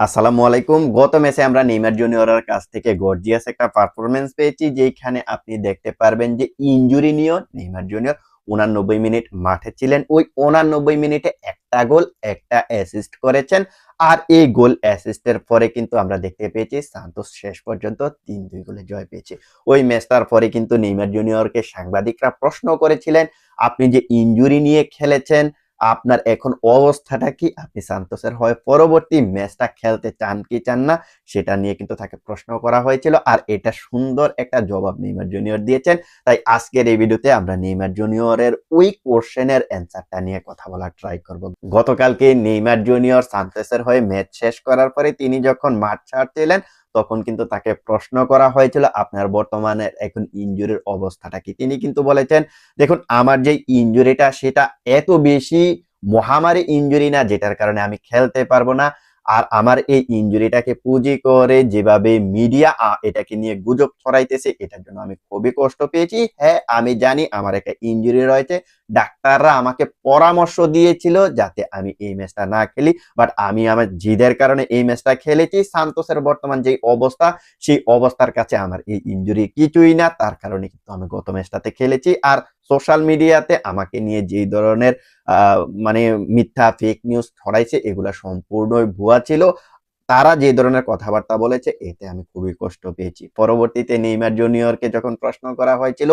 আসসালামু আলাইকুম। গত ম্যাচে আমরা নেইমার জুনিয়রের কাছ থেকে গর্জিয়াস একটা পারফরমেন্স পেয়েছি যেখানে আপনি দেখতে পারবেন যে ইনজুরি নিয়েও নেইমার জুনিয়র উনানব্বই মিনিট মাঠে ছিলেন। ওই উনানব্বই মিনিটে একটা গোল, একটা অ্যাসিস্ট করেছেন। আর এই গোল অ্যাসিস্টের পরে কিন্তু আমরা দেখতে পেয়েছি, সান্তোস শেষ পর্যন্ত তিন দুই গোলে জয় পেয়েছে। ওই ম্যাচটার পরে কিন্তু নেইমার জুনিয়রকে সাংবাদিকরা প্রশ্ন করেছিলেন, আপনি যে ইনজুরি নিয়ে খেলেছেন আপনার এখন অবস্থাটা কি? আপনি সান্তোসের হয়ে পরবর্তী ম্যাচটা খেলতে চান কি চান না? সেটা নিয়ে কিন্তু তাকে প্রশ্ন করা হয়েছিল। আর এটা সুন্দর একটা জবাব নেইমার জুনিয়র দিয়েছেন। তাই আজকের এই ভিডিওতে আমরা নেইমার জুনিয়রের ওই কোশ্চেনের অ্যান্সারটা নিয়ে কথা বলার ট্রাই করব। গতকালকে নেইমার জুনিয়র সান্তোসের হয়ে ম্যাচ শেষ করার পরে তিনি যখন মাঠ ছাড়ছিলেন তখন কিন্তু তাকে প্রশ্ন করা হয়েছিল, আপনার বর্তমানে এখন ইনজুরির অবস্থাটা কি? তিনি কিন্তু বলেছেন, দেখুন, আমার যে ইনজুরিটা সেটা এত বেশি মহামারী ইনজুরি না, যেটার কারণে আমি খেলতে পারব না। আর আমার এই ইনজুরিটাকে পুঁজি করে যেভাবে মিডিয়া এটাকে নিয়ে গুজব ছড়াইতেছে, এটার জন্য আমি খুবই কষ্ট পেয়েছি। হ্যাঁ আমি জানি আমার একটা ইনজুরি রয়েছে। ডাক্তাররা আমাকে পরামর্শ দিয়েছিল যাতে আমি এই ম্যাচটা না খেলি বাট আমি আমার জিদের কারণে এই ম্যাচটা খেলেছি। সান্তোসের বর্তমান যে অবস্থা, সেই অবস্থার কাছে আমার এই ইনজুরি কিছুই না, তার কারণে কিন্তু আমি গত ম্যাচটাতে খেলেছি। আর সোশ্যাল মিডিয়াতে আমাকে নিয়ে যেই ধরনের মানে মিথ্যা ফেক নিউজ ছড়াইছে, এগুলা সম্পূর্ণই ভুয়া ছিল। তারা যে ধরনের কথাবার্তা বলেছে, এতে আমি খুবই কষ্ট পেয়েছি। পরবর্তীতে নেইমার জুনিয়রকে যখন প্রশ্ন করা হয়েছিল,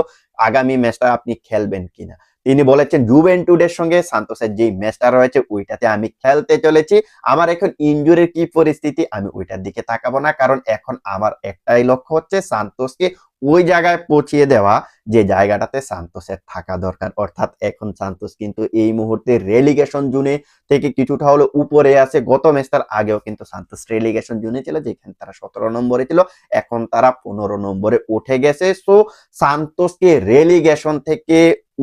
আগামী ম্যাচটা আপনি খেলবেন কিনা? তিনি বলেছেন, জুভেন্টুডের সঙ্গে সান্তোসের যে ম্যাচটা রয়েছে, ওইটাতে আমি খেলতে চলেছি। আমার এখন ইনজুরির কি পরিস্থিতি, আমি ওইটার দিকে তাকাবো না। কারণ এখন আমার একটাই লক্ষ্য হচ্ছে, সান্তোসকে ওই জায়গায় পৌঁছিয়ে দেওয়া যে জায়গাটাতে সান্তোসের থাকা দরকার। অর্থাৎ এখন সান্তোস কিন্তু এই মুহূর্তে রেলিগেশন জুনে থেকে কিছুটা হলো উপরে আছে। গত ম্যাচটার আগেও কিন্তু সান্তোস রেলিগেশন জুনে ছিল, যেখানে তারা সতেরো নম্বরে ছিল। এখন তারা পনেরো নম্বরে উঠে গেছে। সো সান্তোসকে রেলিগেশন থেকে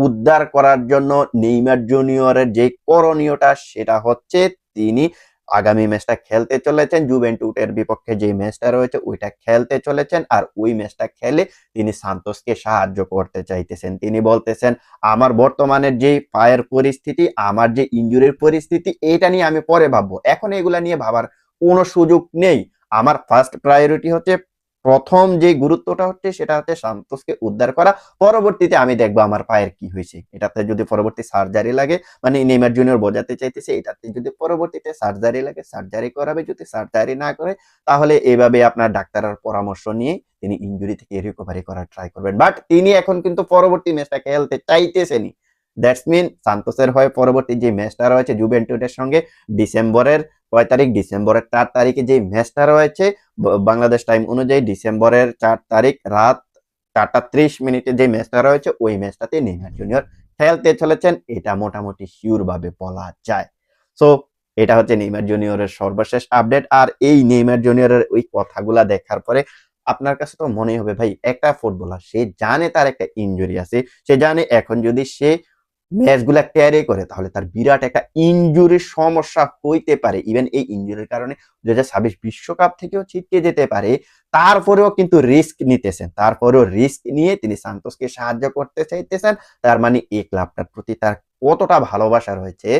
উদ্ধার করার জন্য নেইমার জুনিয়রের যে করণীয়টা, সেটা হচ্ছে তিনি আগামী ম্যাচটা খেলতে চলেছেন জুভেন্টুটের বিপক্ষে যে ম্যাচটা রয়েছে ওইটা খেলতে চলেছেন আর ওই ম্যাচটা খেলে তিনি সান্তোসকে সাহায্য করতে চাইতেছেন। তিনি বলতেছেন, আমার বর্তমানের যে পায়ের পরিস্থিতি, আমার যে ইঞ্জুরির পরিস্থিতি এটা নিয়ে আমি পরে ভাববো। এখন এগুলা নিয়ে ভাবার কোনো সুযোগ নেই। আমার ফার্স্ট প্রায়োরিটি হচ্ছে প্রথম যে গুরুত্বটা হচ্ছে সেটা হচ্ছে সান্তোসকে উদ্ধার করা। পরবর্তীতে আমি দেখব আমার পায়ের কি হয়েছে। এটাতে যদি পরবর্তী সার্জারি লাগে মানে নেইমার জুনিয়র বোঝাতে চাইতেছে, এটাতে যদি পরবর্তীতে সার্জারি লাগে সার্জারি করাবে, যদি সার্জারি না করে, তাহলে এভাবে আপনার ডাক্তারের পরামর্শ নিয়ে তিনি ইঞ্জুরি থেকে রিকভারি করার ট্রাই করবেন। বাট তিনি এখন কিন্তু পরবর্তী ম্যাচটা খেলতে চাইতেছেনি দ্যাটস মিন সান্তোসের হয়ে পরবর্তী যে ম্যাচটা রয়েছে জুভেন্টুটের সঙ্গে ডিসেম্বরের কয় তারিখ ডিসেম্বরের চার তারিখে যে ম্যাচটা রয়েছে বাংলাদেশ টাইম অনুযায়ী ডিসেম্বরের চার তারিখ রাত চারটা ত্রিশ মিনিটে যে ম্যাচটা রয়েছে, ওই ম্যাচটাতে নেইমার জুনিয়র খেলতে চলেছেন। এটা মোটামুটি শিওর ভাবে বলা যায়। সো এটা হচ্ছে নেইমার জুনিয়রের সর্বশেষ আপডেট আর এই নেইমার জুনিয়রের ওই কথাগুলা দেখার পরে আপনার কাছে তো মনে হবে, ভাই, একটা ফুটবলার সে জানে তার একটা ইনজুরি আছে। সে জানে এখন যদি সে ম্যাচগুলা ক্যারি করে, তাহলে তার বিরাট একটা ইনজুরির সমস্যা হইতে পারে। ইভেন এই ইনজুরির কারণে দু বিশ্বকাপ থেকেও ছিটকে যেতে পারে। তারপরেও কিন্তু রিস্ক নিতেছেন। তারপরেও রিস্ক নিয়ে তিনি সান্তোসকে সাহায্য করতে চাইতেছেন। তার মানে এই ক্লাবটার প্রতি তার কতটা ভালোবাসা রয়েছে,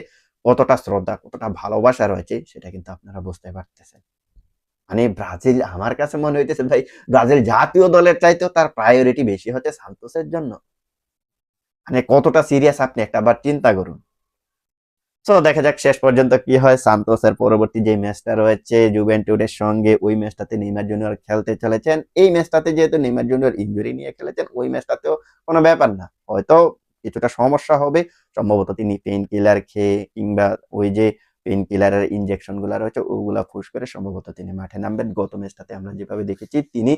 কতটা শ্রদ্ধা, কতটা ভালোবাসা রয়েছে, সেটা কিন্তু আপনারা বুঝতে পারতেছেন। মানে ব্রাজিল, আমার কাছে মনে হইতেছে ভাই, ব্রাজিল জাতীয় দলের চাইতেও তার প্রায়োরিটি বেশি হচ্ছে সান্তোসের জন্য। মানে কতটা সিরিয়াস আপনি একটা বার চিন্তা করুন। তো দেখা যাক শেষ পর্যন্ত কি হয়। সান্তোসের পরবর্তী যে ম্যাচটা রয়েছে জুভেন্টুডের সঙ্গে ওই ম্যাচটাতে নেইমার জুনিয়র খেলতে চলেছেন। এই ম্যাচটাতে যেহেতু নেইমার জুনিয়র ইনজুরি নিয়ে খেলেছেন, ওই ম্যাচটাতেও কোনো ব্যাপার না। হয়তো কিছুটা সমস্যা হবে। সম্ভবত তিনি পেইন কিলার খেয়ে কিংবা ওই যে পেইন কিলারের ইনজেকশনগুলা রয়েছে, ওগুলা ফুস করে সম্ভবত তিনি মাঠে নামবেন। গত ম্যাচটাতে আমরা যেভাবে দেখেছি, তিনি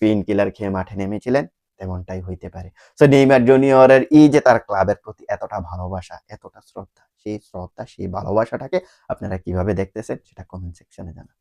পেইন কিলার খেয়ে মাঠে নেমেছিলেন। তেমনটাই হইতে পারে। সো নেইমার জুনিয়রের ই যে তার ক্লাবের প্রতি এতটা ভালোবাসা, এতটা শ্রদ্ধা, সেই শ্রদ্ধা, সেই ভালোবাসাটাকে আপনারা কীভাবে দেখতেছেন সেটা কমেন্ট সেকশনে জানান।